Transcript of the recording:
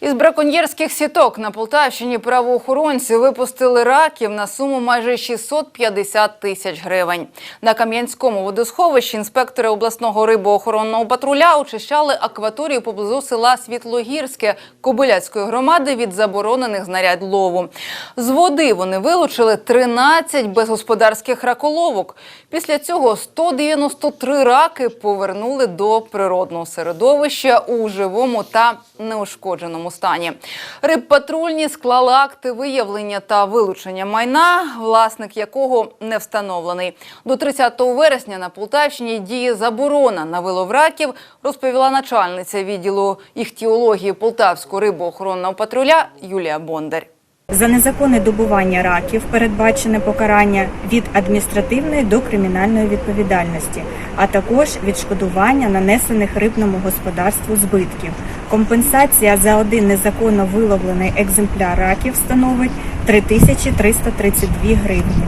Із браконьєрських сіток на Полтавщині правоохоронці випустили раків на суму майже 650 тисяч гривень. На Кам'янському водосховищі інспектори обласного рибоохоронного патруля очищали акваторію поблизу села Світлогірське Кобиляцької громади від заборонених знарядь лову. З води вони вилучили 13 безгосподарських раколовок. Після цього 193 раки повернули до природного середовища у живому та неушкодженому стані. Рибпатрульні склали акти виявлення та вилучення майна, власник якого не встановлений. До 30 вересня на Полтавщині діє заборона на вилов раків, розповіла начальниця відділу іхтіології Полтавського рибоохоронного патруля Юлія Бондар. За незаконне добування раків передбачене покарання від адміністративної до кримінальної відповідальності, а також відшкодування нанесених рибному господарству збитків. Компенсація за один незаконно виловлений екземпляр раків становить 3332 гривні.